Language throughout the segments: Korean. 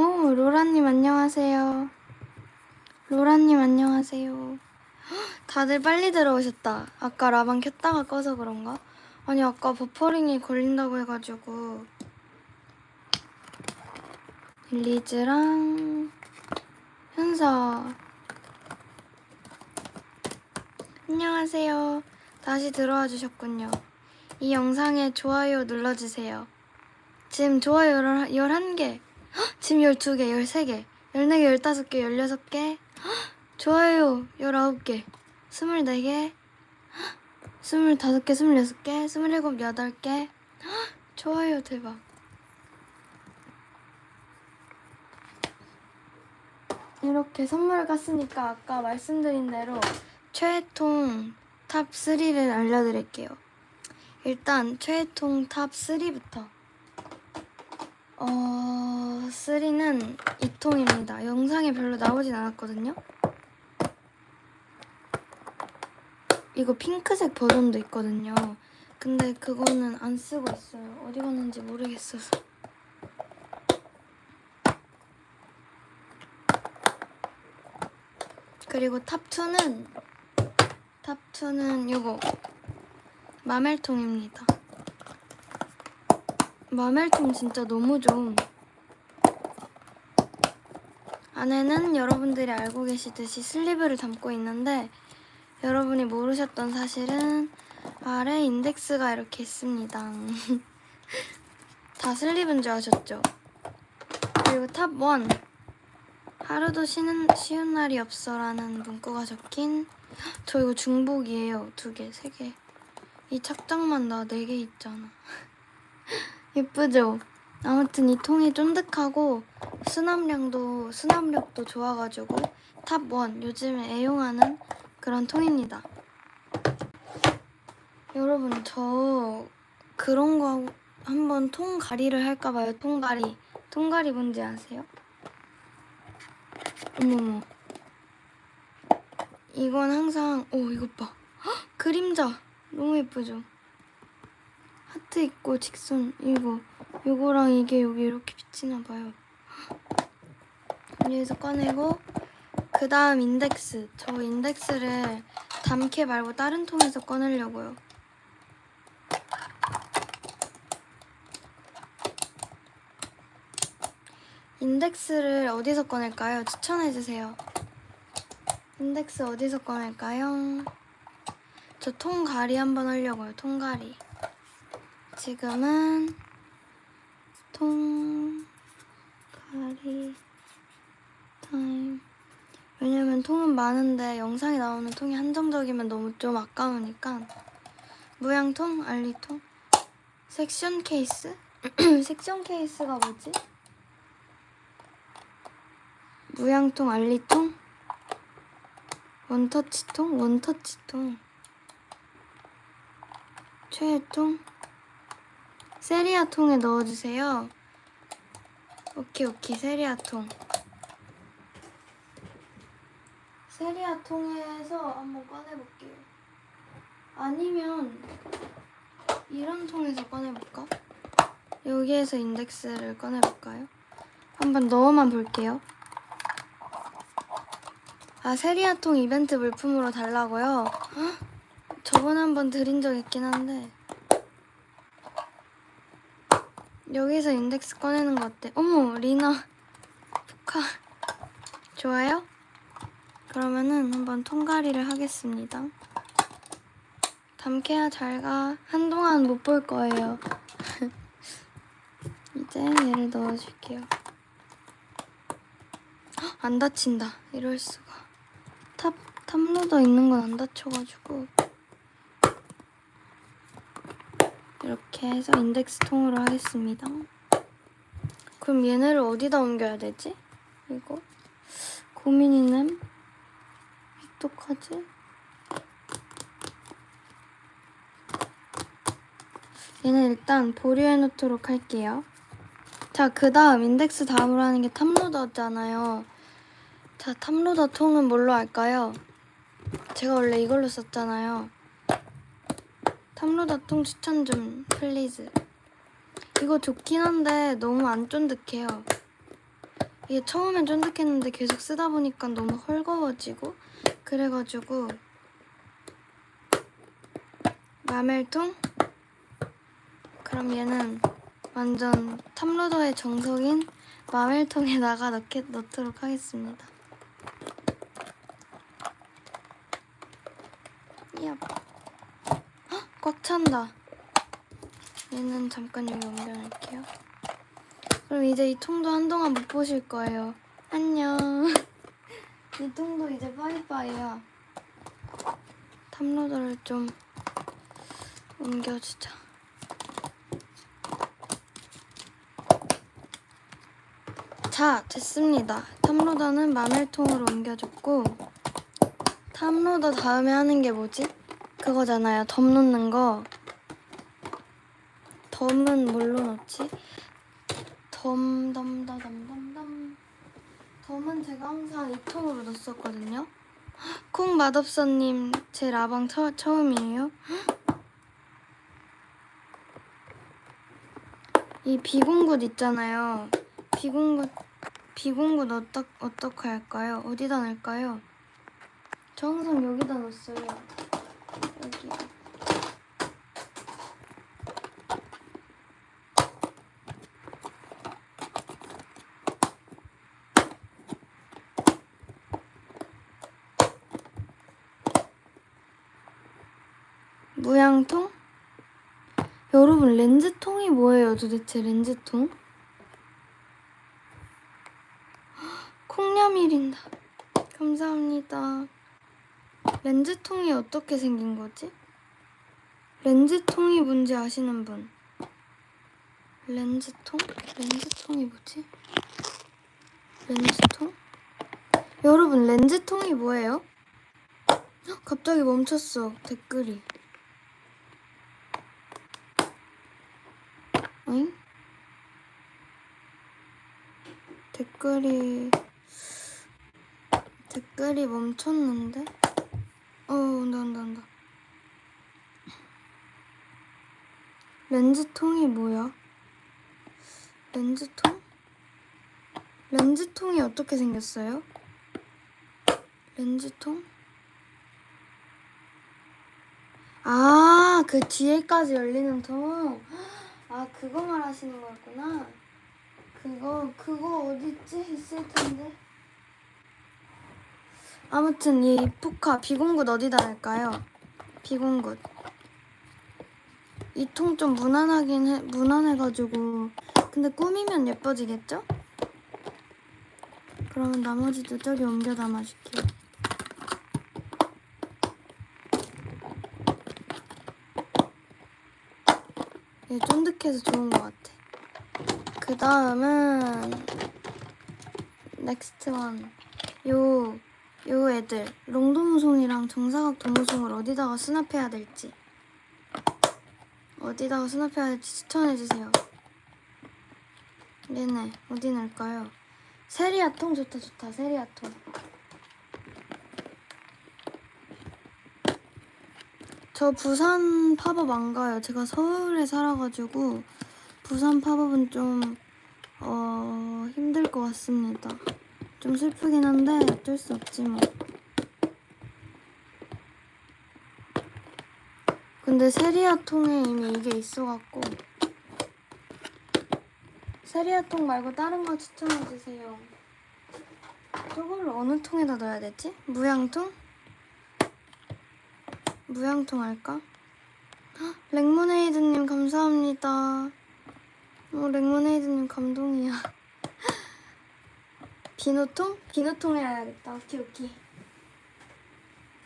오, 로라님 안녕하세요. 로라님 안녕하세요. 헉, 다들 빨리 들어오셨다. 아까 라방 켰다가 꺼서 그런가? 아니, 아까 버퍼링이 걸린다고 해가지고. 리즈랑 현서. 안녕하세요. 다시 들어와 주셨군요. 이 영상에 좋아요 눌러주세요. 지금 좋아요 11개, 지금 12개, 13개, 14개, 15개, 16개, 좋아요 19개, 24개, 25개, 26개, 27, 8개, 좋아요 대박. 이렇게 선물을 깠으니까 아까 말씀드린 대로 최애통 탑 3를 알려드릴게요. 일단 최애통 탑 3부터 어... 3는 이 통입니다. 영상에 별로 나오진 않았거든요. 이거 핑크색 버전도 있거든요. 근데 그거는 안 쓰고 있어요. 어디 갔는지 모르겠어서. 그리고 탑2는 탑2는 이거 마멜통입니다. 마멜통 진짜 너무 좀 안에는 여러분들이 알고 계시듯이 슬리브를 담고 있는데 여러분이 모르셨던 사실은 아래 인덱스가 이렇게 있습니다. 다 슬리브인 줄 아셨죠? 그리고 탑 1. 하루도 쉬는, 쉬운 날이 없어 라는 문구가 적힌 저 이거 중복이에요. 두 개, 세 개. 이 착장만 나 네 개 있잖아. 예쁘죠? 아무튼 이 통이 쫀득하고 수납량도 수납력도 좋아가지고 탑 1. 요즘에 애용하는 그런 통입니다. 여러분 저 그런 거 한번 통가리를 할까 봐요. 통가리. 통가리 뭔지 아세요? 어머머. 이건 항상 오 이것 봐. 헉, 그림자 너무 예쁘죠? 하트 있고 직선 이거 요거랑 이게 여기 이렇게 비치나 봐요. 여기서 꺼내고 그 다음 인덱스 저 인덱스를 담캐 말고 다른 통에서 꺼내려고요. 인덱스를 어디서 꺼낼까요? 추천해주세요. 인덱스 어디서 꺼낼까요? 저 통가리 한번 하려고요. 통가리. 지금은 통가리 타임. 왜냐면 통은 많은데 영상에 나오는 통이 한정적이면 너무 좀 아까우니까 무양통, 알리통, 섹션 케이스? 섹션 케이스가 뭐지? 무양통, 알리통, 원터치통, 원터치통, 최애통, 세리아 통에 넣어주세요. 오케이 오케이 세리아 통. 세리아 통에서 한번 꺼내볼게요. 아니면 이런 통에서 꺼내볼까? 여기에서 인덱스를 꺼내볼까요? 한번 넣어만 볼게요. 아 세리아통 이벤트 물품으로 달라고요? 헉, 저번에 한번 드린 적 있긴 한데 여기서 인덱스 꺼내는 거 어때? 어머 리나 포카 좋아요? 그러면은 한번 통가리를 하겠습니다. 담캐야 잘가 한동안 못 볼 거예요. 이제 얘를 넣어줄게요. 헉, 안 다친다. 이럴 수가. 탑 탑로더 있는 건 안 다쳐가지고 이렇게 해서 인덱스 통으로 하겠습니다. 그럼 얘네를 어디다 옮겨야 되지? 이거 고민이네. 어떡하지? 얘는 일단 보류해 놓도록 할게요. 자, 그 다음 인덱스 다음으로 하는 게 탑로더잖아요. 자, 탑로더 통은 뭘로 할까요? 제가 원래 이걸로 썼잖아요. 탑로더 통 추천 좀 플리즈. 이거 좋긴 한데 너무 안 쫀득해요. 이게 처음엔 쫀득했는데 계속 쓰다 보니까 너무 헐거워지고 그래가지고 라멜통? 그럼 얘는 완전 탑로더의 정석인 마멜통에다가 넣게, 넣도록 하겠습니다. 야, 꽉 찬다. 얘는 잠깐 여기 옮겨놓을게요. 그럼 이제 이 통도 한동안 못 보실 거예요. 안녕. 이 통도 이제 빠이빠이야. 탑로더를 좀 옮겨주자. 자, 됐습니다. 탑로더는 마멜통으로 옮겨줬고 탑로더 다음에 하는 게 뭐지? 그거잖아요. 덤 놓는 거. 덤은 뭘로 넣지? 덤, 덤, 덤, 덤, 덤, 덤. 덤은 제가 항상 이 통으로 넣었었거든요. 콩 맛없어님 제 라방 처, 처음이에요. 이 비공굿 있잖아요. 비공굿 비공굿 어떡 어떻게 할까요? 어디다 넣을까요? 저 항상 여기다 넣었어요. 여기. 무양통? 여러분 렌즈통이 뭐예요 도대체 렌즈통? 콩냐밀인다 감사합니다 렌즈통이 어떻게 생긴 거지? 렌즈통이 뭔지 아시는 분 렌즈통? 렌즈통이 뭐지? 렌즈통? 여러분 렌즈통이 뭐예요? 헉, 갑자기 멈췄어 댓글이 어잉? 댓글이 댓글이 멈췄는데? 어 온다 온다 온다 렌즈통이 뭐야? 렌즈통? 렌즈통이 어떻게 생겼어요? 렌즈통? 아, 그 뒤에까지 열리는 통. 아, 그거 말하시는 거였구나. 그거, 그거 어딨지? 있을 텐데. 아무튼 이 포카 비공굿 어디다 할까요? 비공굿. 이 통 좀 무난하긴 해, 무난해가지고. 근데 꾸미면 예뻐지겠죠? 그러면 나머지도 저기 옮겨 담아줄게요. 얘 쫀득해서 좋은 것 같아. 그 다음은 넥스트 원. 요, 요 애들 롱도무송이랑 정사각 도무송을 어디다가 수납해야 될지 어디다가 수납해야 될지 추천해주세요. 얘네 어디 넣을까요? 세리아 통 좋다 좋다 세리아 통. 저 부산 팝업 안 가요. 제가 서울에 살아가지고 부산 팝업은 좀 어, 힘들 것 같습니다. 좀 슬프긴 한데 어쩔 수 없지 뭐. 근데 세리아 통에 이미 이게 있어갖고 세리아 통 말고 다른 거 추천해주세요. 저걸 어느 통에다 넣어야 되지? 무양통? 무양통 할까? 헉, 렉모네이드님 감사합니다. 어, 렉모네이드님 감동이야. 비누통? 비누통 해야겠다. 오케이, 오케이.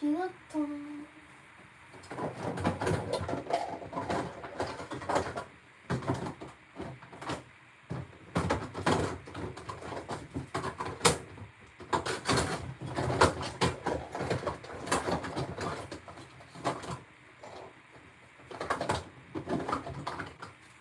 비누통.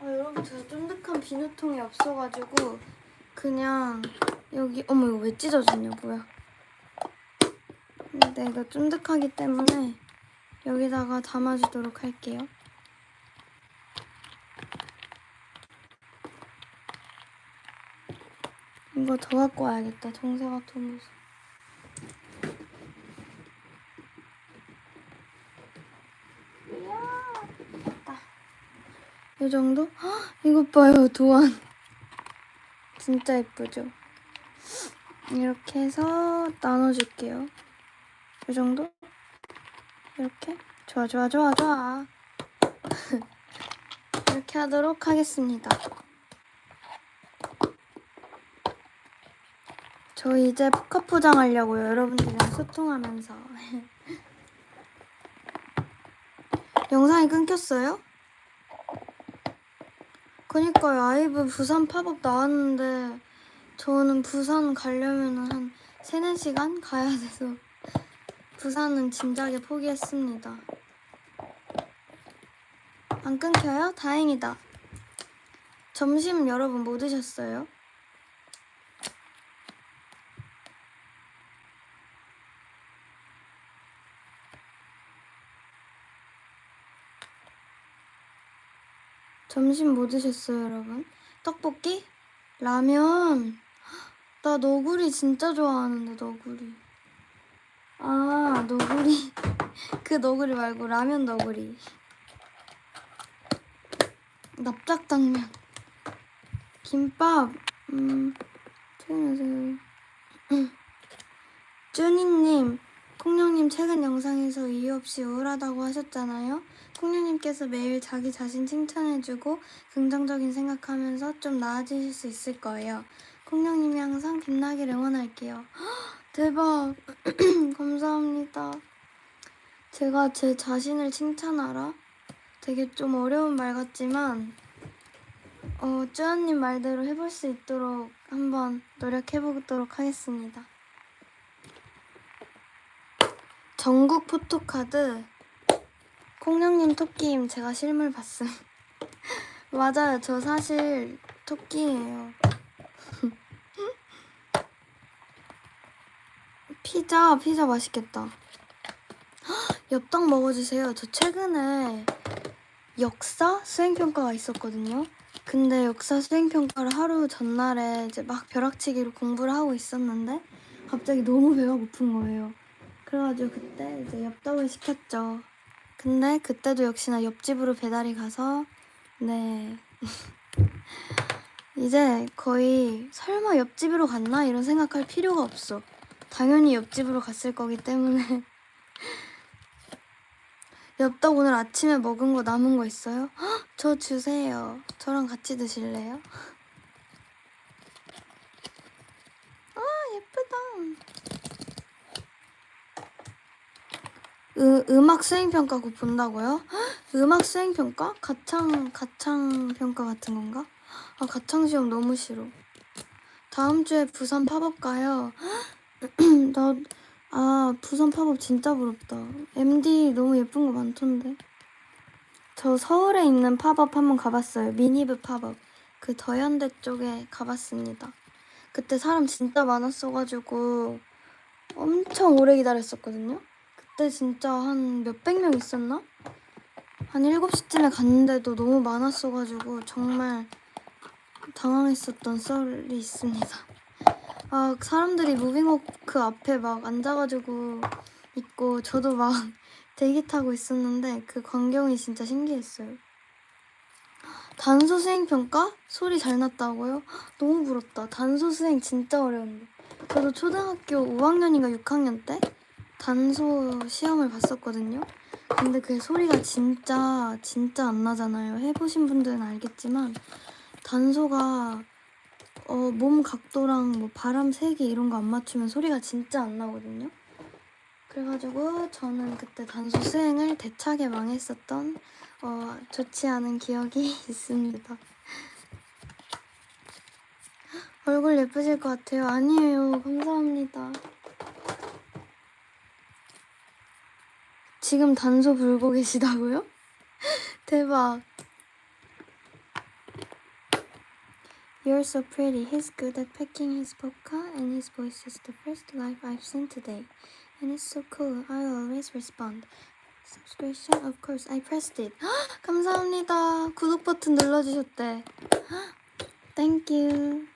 아, 여러분 제가 쫀득한 비누통이 없어가지고 그냥 여기 어머 이거 왜 찢어졌냐 뭐야 근데 이거 쫀득하기 때문에 여기다가 담아주도록 할게요 이거 더 갖고 와야겠다. 동세가 토무스. 이 정도? 헉, 이것 봐요, 도안. 진짜 예쁘죠? 이렇게 해서 나눠줄게요. 이 정도? 이렇게? 좋아, 좋아, 좋아, 좋아. 이렇게 하도록 하겠습니다. 저 이제 포카 포장하려고요. 여러분들이랑 소통하면서. 영상이 끊겼어요? 그니까요. 아이브 부산 팝업 나왔는데 저는 부산 가려면 한 3, 4시간 가야 돼서 부산은 진작에 포기했습니다. 안 끊겨요? 다행이다. 점심 여러분 뭐 드셨어요? 점심 뭐 드셨어요, 여러분? 떡볶이? 라면? 나 너구리 진짜 좋아하는데, 너구리. 아, 너구리. 그 너구리 말고 라면 너구리. 납작당면. 김밥. 음, 최근에 쭈니님, 콩룡님 최근 영상에서 이유 없이 우울하다고 하셨잖아요. 콩룡님께서 매일 자기 자신 칭찬해주고 긍정적인 생각하면서 좀 나아지실 수 있을 거예요. 콩룡님이 항상 빛나길 응원할게요. 헉, 대박! 감사합니다. 제가 제 자신을 칭찬하라? 되게 좀 어려운 말 같지만 어, 쭈아님 말대로 해볼 수 있도록 한번 노력해보도록 하겠습니다. 전국 포토카드 콩냥님 토끼임 제가 실물 봤음. 맞아요. 저 사실 토끼예요. 피자, 피자 맛있겠다. 헉, 엽떡 먹어주세요. 저 최근에 역사 수행평가가 있었거든요. 근데 역사 수행평가를 하루 전날에 이제 막 벼락치기로 공부를 하고 있었는데 갑자기 너무 배가 고픈 거예요. 그래가지고 그때 이제 엽떡을 시켰죠. 근데 그때도 역시나 옆집으로 배달이 가서 네 이제 거의 설마 옆집으로 갔나 이런 생각할 필요가 없어. 당연히 옆집으로 갔을 거기 때문에 엽떡 오늘 아침에 먹은 거 남은 거 있어요? 헉, 저 주세요. 저랑 같이 드실래요? 아 예쁘다. 으, 음악 수행 평가 곧 본다고요? 헉, 음악 수행 평가? 가창 가창 평가 같은 건가? 아 가창 시험 너무 싫어. 다음 주에 부산 팝업 가요. 나 아, 부산 팝업 진짜 부럽다. MD 너무 예쁜 거 많던데. 저 서울에 있는 팝업 한번 가봤어요. 미니브 팝업. 그 더현대 쪽에 가봤습니다. 그때 사람 진짜 많았어가지고 엄청 오래 기다렸었거든요. 그때 진짜 한 몇백 명 있었나? 한 7시쯤에 갔는데도 너무 많았어가지고 정말 당황했었던 썰이 있습니다. 아, 사람들이 무빙워크 앞에 막 앉아가지고 있고 저도 막 대기 타고 있었는데 그 광경이 진짜 신기했어요. 단소 수행 평가? 소리 잘 났다고요? 너무 부럽다. 단소 수행 진짜 어려운데. 저도 초등학교 5학년인가 6학년 때 단소 시험을 봤었거든요. 근데 그 소리가 진짜 진짜 안 나잖아요. 해보신 분들은 알겠지만 단소가 어, 몸 각도랑 뭐 바람 세기 이런 거 안 맞추면 소리가 진짜 안 나거든요. 그래가지고 저는 그때 단소 수행을 대차게 망했었던 어, 좋지 않은 기억이 있습니다. 얼굴 예쁘실 것 같아요. 아니에요. 감사합니다. 지금 단소 불고 계시다고요? 대박. You're so pretty. He's good at packing his polka, and his voice is the first life I've seen today. And it's so cool. I always respond. Subscription, of course. I pressed it. 감사합니다. 구독 버튼 눌러주셨대. Thank you.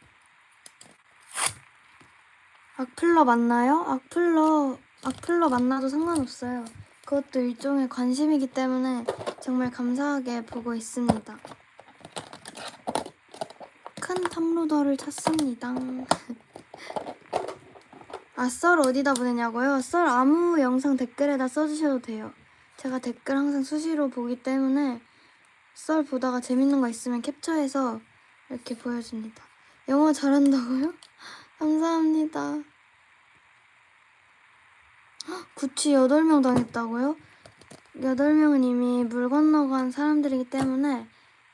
악플러 맞나요? 악플러 악플러 만나도 상관없어요. 그것도 일종의 관심이기 때문에 정말 감사하게 보고 있습니다. 큰 탑로더를 찾습니다. 아, 썰 어디다 보내냐고요? 썰 아무 영상 댓글에다 써주셔도 돼요. 제가 댓글 항상 수시로 보기 때문에 썰 보다가 재밌는 거 있으면 캡처해서 이렇게 보여줍니다. 영어 잘한다고요? 감사합니다. 헉, 구치 8명 당했다고요? 8명은 이미 물 건너간 사람들이기 때문에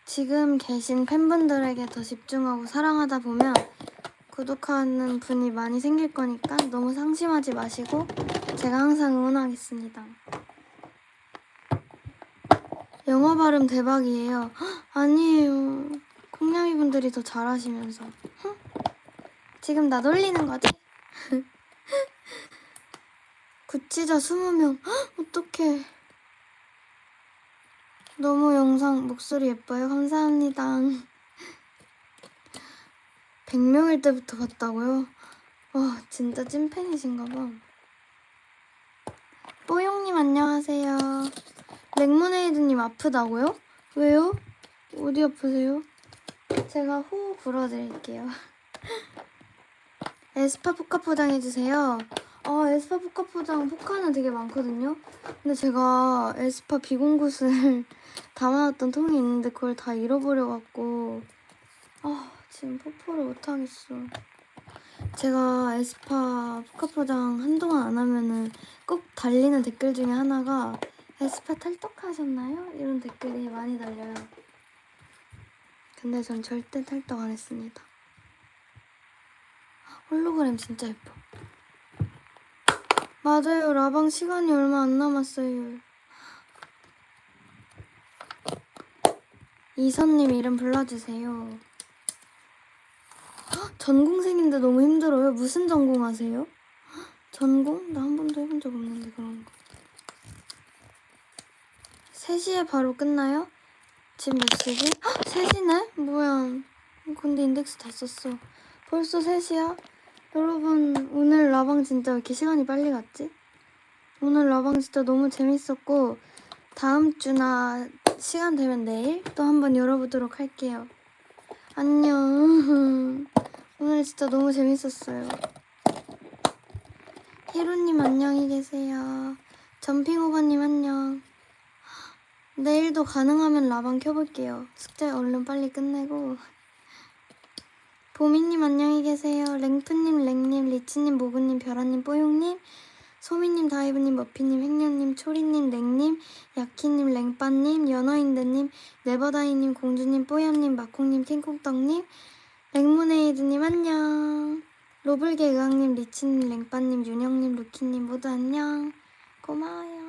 지금 계신 팬분들에게 더 집중하고 사랑하다 보면 구독하는 분이 많이 생길 거니까 너무 상심하지 마시고 제가 항상 응원하겠습니다. 영어 발음 대박이에요. 헉, 아니에요. 콩냥이 분들이 더 잘하시면서. 흠. 지금 나 놀리는 거지? 구치자 20명. 헉, 어떡해. 너무 영상 목소리 예뻐요. 감사합니다. 100명일 때부터 봤다고요? 와, 진짜 찐팬이신가 봐. 뽀용님 안녕하세요. 렉모네이드님 아프다고요? 왜요? 어디 아프세요? 제가 호흡 불어드릴게요. 에스파 포카 포장해주세요. 아, 에스파 포카 포장 포카는 되게 많거든요. 근데 제가 에스파 비공굿을 담아놨던 통이 있는데 그걸 다 잃어버려갖고 아 지금 뽀뽀를 못하겠어. 제가 에스파 포카 포장 한동안 안 하면은 꼭 달리는 댓글 중에 하나가 에스파 탈떡하셨나요? 이런 댓글이 많이 달려요. 근데 전 절대 탈떡 안 했습니다. 홀로그램 진짜 예뻐. 맞아요. 라방 시간이 얼마 안 남았어요. 이선님 이름 불러주세요. 헉, 전공생인데 너무 힘들어요. 무슨 전공하세요? 헉, 전공? 나 한 번도 해본 적 없는데 그런 거. 3시에 바로 끝나요? 지금 몇 시지? 헉, 3시네? 뭐야. 근데 인덱스 다 썼어. 벌써 3시야? 여러분, 오늘 라방 진짜 왜 이렇게 시간이 빨리 갔지? 오늘 라방 진짜 너무 재밌었고, 다음 주나 시간 되면 내일 또 한번 열어보도록 할게요. 안녕. 오늘 진짜 너무 재밌었어요. 히로님 안녕히 계세요. 점핑오버님 안녕. 내일도 가능하면 라방 켜볼게요. 숙제 얼른 빨리 끝내고. 보미님 안녕히 계세요. 랭프님, 랭님, 리치님, 모구님, 별아님, 뽀용님, 소미님, 다이브님, 머피님, 행년님, 초리님, 랭님, 야키님, 랭빠님, 연어인드님, 네버다이님, 공주님, 뽀얌님, 마콩님, 킹콩떡님, 랭모네이드님 안녕. 로블게 의왕님, 리치님, 랭빠님, 윤영님, 루키님 모두 안녕. 고마워요.